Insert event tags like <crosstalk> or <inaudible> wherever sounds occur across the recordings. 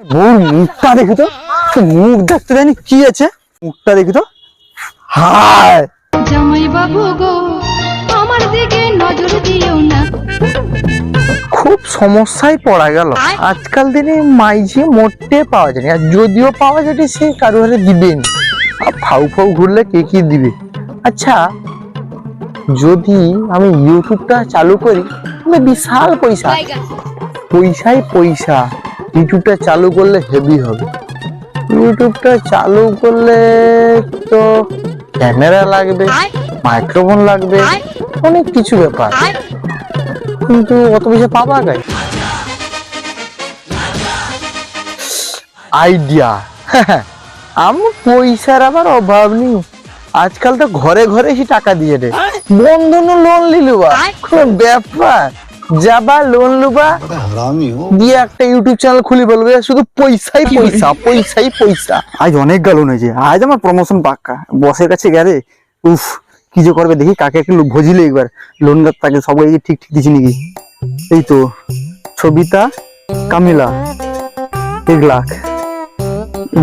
বউর মুখটা দেখি তো। মুখ দেখতে জানি কি আছে? মুখটা দেখি তো। হায়! জামাই বাবু গো আমার দিকে নজর দিও না। খুব সমস্যায় পড়া গেল। আজকাল দিনে মাইঝি মোটে পাওয়া যায় না। আর যদিও পাওয়া যায় সে কারও হারে দিবেন। আর ফাউ ফাউ ঘুরলে কে কি দিবে? আচ্ছা যদি আমি ইউটিউবটা চালু করি তাহলে বিশাল পয়সা। পয়সাই পয়সা। ইউটিউবটা চালু করলে হেভি হবে। ইউটিউবটা চালু করলে তো ক্যামেরা লাগবে মাইক্রোফোন লাগবে অনেক কিছু ব্যাপার। কিন্তু অত পয়সা পাবা গাই আইডিয়া <laughs> আমি পয়সার আবার অভাব নেই। আজকাল তো ঘরে ঘরে টাকা দিয়ে দে। বন্ধন লোন কোনো ব্যাপার? যাবা লোন লুবা। দিয়ে একটা ইউটিউব চ্যানেল খুলি বলবে শুধু পয়সাই পয়সা পয়সাই পয়সা। আজ অনেক গেল গালন যে আজ আমার প্রমোশন পাক্কা। বসের কাছে গেলে উফ কি যে করবে দেখি কাকে একটু ভজিলে একবার। লোন তাকে সবাই ঠিক ঠিক দিছি নাকি? এই তো ছবিতা কামিলা এক লাখ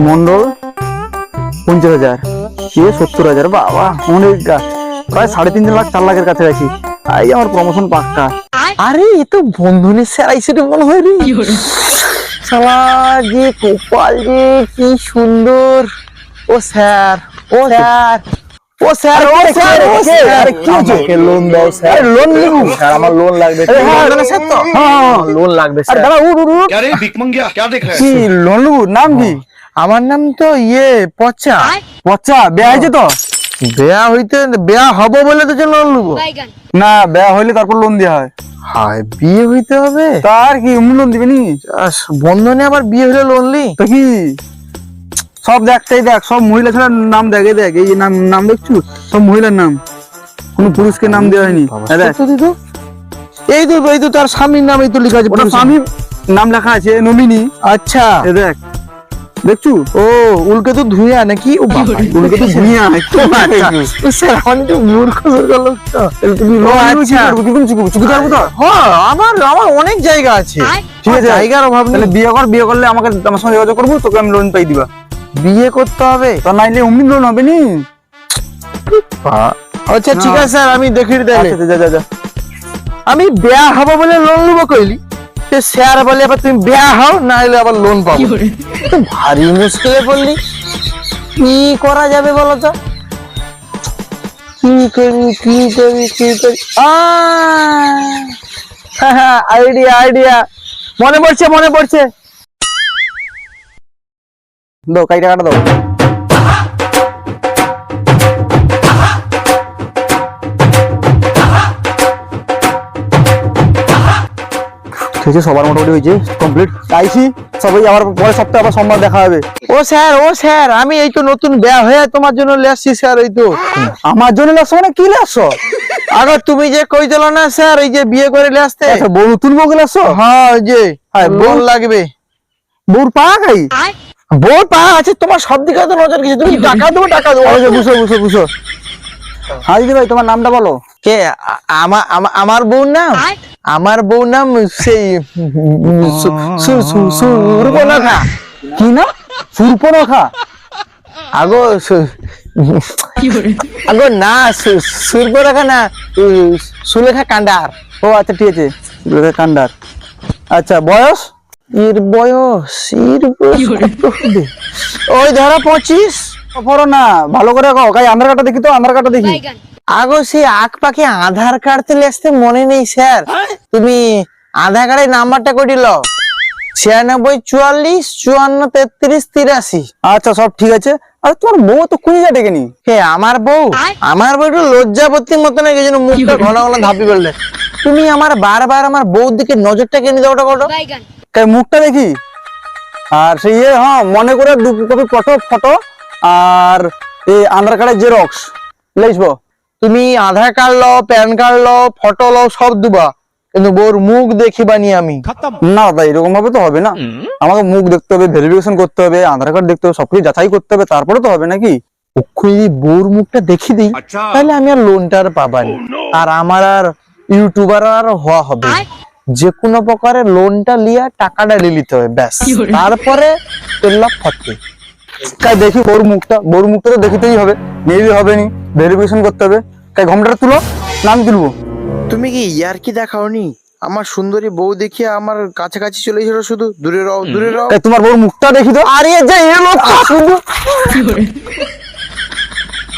মন্ডল পঞ্চাশ হাজার। কে সত্তর হাজার বাবা অনেক প্রায় সাড়ে তিন লাখ চার লাখের কাছে কাছাকাছি। তাই আমার প্রমোশন পাক্কা। আরে এত তো সেরাই সেটা মনে হয় রে। শালা যে কপাল যে কি সুন্দর। ও স্যার ও স্যার। ও স্যার ও স্যার কি লোন লোন আমার লোন লাগবে। লোন হ্যাঁ। হ্যাঁ, হ্যাঁ, লাগবে কি লোন নাম আমার নাম তো ইয়ে পচা। পচা বেয়াইছে তো? বেয়া হইতে বেয়া হব বলে তো লোন নেব না বেয়া হইলে তারপর লোন দেওয়া হয়। হায় বিয়ে হইতে হবে? তার কি এমনি লোন দিবে নি? বন্ধনে আবার বিয়ে হলে লোন লি? তো কি? সব দেখতেই দেখ সব মহিলা ছাড়া নাম দেখ এই দেখ এই নাম নাম দেখছু? সব মহিলার নাম। কোন পুরুষকে নাম দেওয়া হয়নি। এই দেখ। এই তো এই তো তার স্বামীর নাম এই তো লেখা আছে স্বামীর নাম লেখা আছে নমিনি। আচ্ছা। দেখ। দেখছু? ও উল্কে তো ধুইয়া নাকি ও বাবা উল্কে তো ধুইয়া স্যার আমি তো মূর্খ লোক তো তুমি আচ্ছা। কীরকম চুকু চুকু পারব তো? হ্যাঁ আমার আমার অনেক জায়গা আছে। ঠিক আছে। জায়গার অভাব নেই। বিয়ে কর বিয়ে করলে আমাকে আমার সঙ্গে যোগাযোগ করব তোকে আমি লোন পাই দিবা। বিয়ে করতে হবে? তো নাইলে অমনি লোন হবে নি? আচ্ছা ঠিক আছে স্যার আমি দেখি যা যা যা। আমি বেয়া হব বলে লোন নেব কইলি? স্যার বলে আবার তুমি বেয়া হও না হলে আবার লোন পাবো। ভারী মুশকিলে পড়লি কি করা যাবে বলো তো? কি করি কি করি কি করি? আইডিয়া আইডিয়া মনে পড়ছে মনে পড়ছে। দাও কাই টাকাটা দাও। আছে সবার মোটামুটি হয়েছে কমপ্লিট আইসি সবাই আবার পরের সপ্তাহে আবার সোমবার দেখা হবে। ও স্যার ও স্যার আমি এই তো নতুন বেয়া হয়ে তোমার জন্য লেসছি স্যার এই তো। আমার জন্য লেসছো মানে কি লেসছো আগে তুমি যে কই দিল না স্যার এই যে বিয়ে করে লেসতে আচ্ছা বউ নতুন বউ লেসছো হ্যাঁ ওই যে বউ লাগবে। বউর পা খাই বউর পা আছে তোমার সব দিকে তো নজর গেছে। তুমি টাকা দেবো টাকা দেবো। বুঝো বুঝো বুঝো। হ্যাঁ দিদি ভাই তোমার নামটা বলো। কে? আমার আমার বউর নাম? আমার বউ নাম সেই সু- সু- সু- কি না? সুর্পনখা? আগো আগো না সুর্পনখা না সুলেখা কান্ডার। ও আচ্ছা ঠিক আছে। সুলেখা কান্ডার। আচ্ছা বয়স? এর বয়স, এর ওই ধরো পঁচিশ। না, ভালো করে আধার কার্ডটা দেখি তো? আধার কার্ডটা দেখি। আগো সেই আখ পাখি আধার কার্ড থেকে আসতে মনে নেই স্যার। তুমি আধার কার্ডের নাম্বারটা করে দিল? ছিয়ানব্বই চুয়াল্লিশ চুয়ান্ন তেত্রিশ তিরাশি। আচ্ছা সব ঠিক আছে। আর তোমার বউ তো কুড়িটা ডেকেনি কে আমার বউ? আমার বউ একটু লজ্জাবতীর মতন এই জন্য মুখটা ঘন ঘন ধাপি বললে। তুমি আমার বারবার আমার বউর দিকে নজরটা কেনে দাও ওটা করো। কাই মুখটা দেখি? আর সেই ইয়ে হ্যাঁ মনে করে দু কপি ফটো ফটো আর এই আধার কার্ডের জেরক্স। লিখব তুমি আধার কার্ড লও প্যান কার্ড লও ফটো লও সব দুবা। কিন্তু বউর মুখ দেখিবানি আমি। না দাদা এরকম ভাবে তো হবে না। আমাকে মুখ দেখতে হবে ভেরিফিকেশন করতে হবে আধার কার্ড দেখতে হবে সবকিছু যাচাই করতে হবে তারপরে তো হবে নাকি? যদি বউর মুখটা দেখি দিই। তাহলে আমি আর লোনটা আর পাবানি আর আমার আর ইউটিউবার আর হওয়া হবে। যে কোনো প্রকারে লোনটা লিয়া টাকাটা নিয়ে নিতে হবে ব্যাস। তারপরে ফটকে তাই দেখি বড় মুখটা বড় মুখটা তো দেখিতেই হবে মেবি হবে নি ভেরিফিকেশন করতে হবে। তাই ঘমটা তুলো নাম তুলবো। তুমি কি ইয়ার কি দেখাওনি? আমার সুন্দরী বউ দেখিয়ে আমার কাছাকাছি চলে এসেছ শুধু? দূরে রও দূরে রও। তাই তোমার বড় মুখটা দেখি তো। আরে যে এলো তো শুধু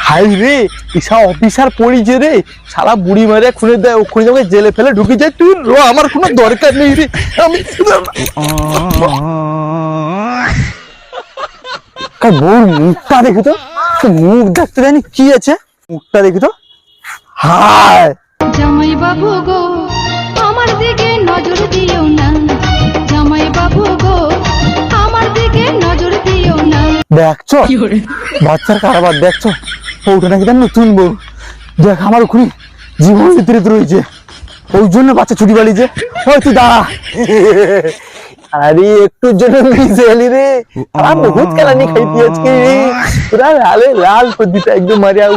হাই রে ইসা অফিসার পড়িছে রে। সারা বুড়ি মারে খুলে দেয় ওখানে যাবে জেলে ফেলে ঢুকে যায়। তুই রো আমার কোনো দরকার নেই রে। আমি কার বউর মুখটা দেখি তো? মুখ দেখতে জানি কি আছে? মুখটা দেখি তো? হায়! জামাই বাবু গো আমার দিকে নজর দিও না। জামাই বাবু গো আমার দিকে নজর দিও না। দেখছ? বাচ্চার কারবার দেখছ? ওটা নাকি তার নতুন বউ। দেখ আমার ওখানে জীবন ভিতরে রয়েছে। ওই জন্য বাচ্চা ছুটি বাড়িছে ওই তুই দাঁড়া। আরে একটুর জন্য মিশে এলি রে। আর বহুত কেলানি খাইতি আজকে। পুরা লাল লাল করে দিতে একদম মারিয়া